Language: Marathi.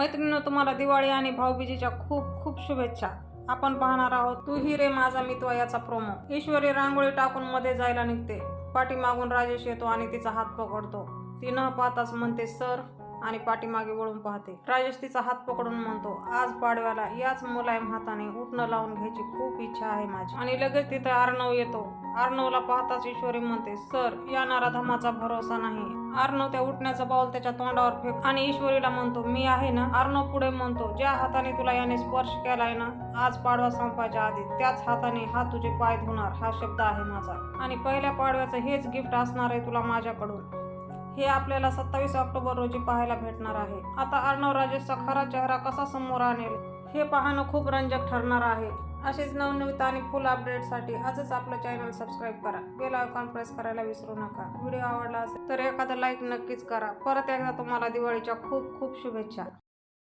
मैत्रिणीनं तुम्हाला दिवाळी आणि भाऊबीजेच्या खूप खूप शुभेच्छा. आपण पाहणार आहोत तू ही रे माझा मित्वा याचा प्रोमो ईश्वरी रांगोळी टाकून मध्ये जायला निघते. पाठीमागून राजेश येतो आणि तिचा हात पकडतो. ती न पाहताच म्हणते सर आणि पाठीमागे वळून पाहते. राजेश तिचा हात पकडून म्हणतो आज पाडव्याला याच मुलायम हाताने उठणं लावून घ्यायची खूप इच्छा आहे माझी. आणि लगेच तिथं अर्णव येतो. अर्णवला पाहताच ईश्वरी म्हणते सर या धमाचा भरोसा नाही. अर्णव त्या उठण्याचा बाऊल त्याच्या तोंडावर फेक आणि ईश्वरीला म्हणतो मी आहे ना? अर्णव पुढे म्हणतो ज्या हाताने तुला याने स्पर्श केलाय ना आज पाडवा संपायच्या आधी त्याच हाताने हा तुझे पाय धुणार हा शब्द आहे माझा. आणि पहिल्या पाडव्याचं हेच गिफ्ट असणार आहे तुला माझ्याकडून. हे आपल्याला सत्तावीस ऑक्टोबर रोजी पाहायला भेटणार आहे. आता अर्णव राजेशचा खरा चेहरा कसा समोर आणेल हे पाहणं खूप रंजक ठरणार आहे. असेच नवनवीत आणि फुल अपडेटसाठी आजच आपलं चॅनल सबस्क्राईब करा. बेल आयकॉन प्रेस करायला विसरू नका. व्हिडिओ आवडला असेल तर एखादा लाईक नक्कीच करा. परत एकदा तुम्हाला दिवाळीच्या खूप खूप शुभेच्छा.